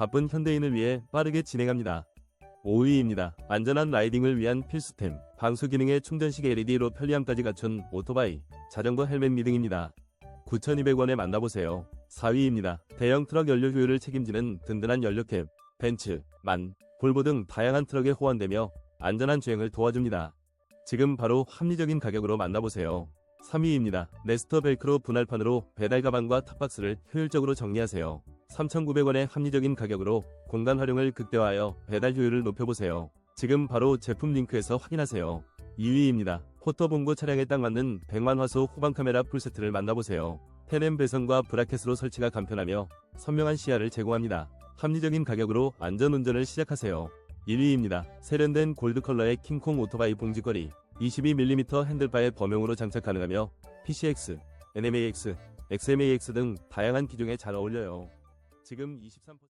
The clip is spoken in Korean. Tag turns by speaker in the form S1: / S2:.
S1: 바쁜 현대인을 위해 빠르게 진행합니다. 5위입니다. 안전한 라이딩을 위한 필수템, 방수 기능의 충전식 LED로 편리함까지 갖춘 오토바이, 자전거 헬멧 미등입니다. 9,200원에 만나보세요. 4위입니다. 대형 트럭 연료 효율을 책임지는 든든한 연료캡, 벤츠, 만, 볼보 등 다양한 트럭에 호환되며 안전한 주행을 도와줍니다. 지금 바로 합리적인 가격으로 만나보세요. 3위입니다. 네스터 벨크로 분할판으로 배달 가방과 탑박스를 효율적으로 정리하세요. 3,900원의 합리적인 가격으로 공간 활용을 극대화하여 배달 효율을 높여보세요. 지금 바로 제품 링크에서 확인하세요. 2위입니다. 포터본고 차량에 딱 맞는 100만 화소 후방 카메라 풀세트를 만나보세요. 테넴 배선과 브라켓으로 설치가 간편하며 선명한 시야를 제공합니다. 합리적인 가격으로 안전운전을 시작하세요. 1위입니다. 세련된 골드 컬러의 킹콩 오토바이 봉지거리 22mm 핸들바에 범용으로 장착 가능하며 PCX, NMAX, XMAX 등 다양한 기종에 잘 어울려요. 지금 23%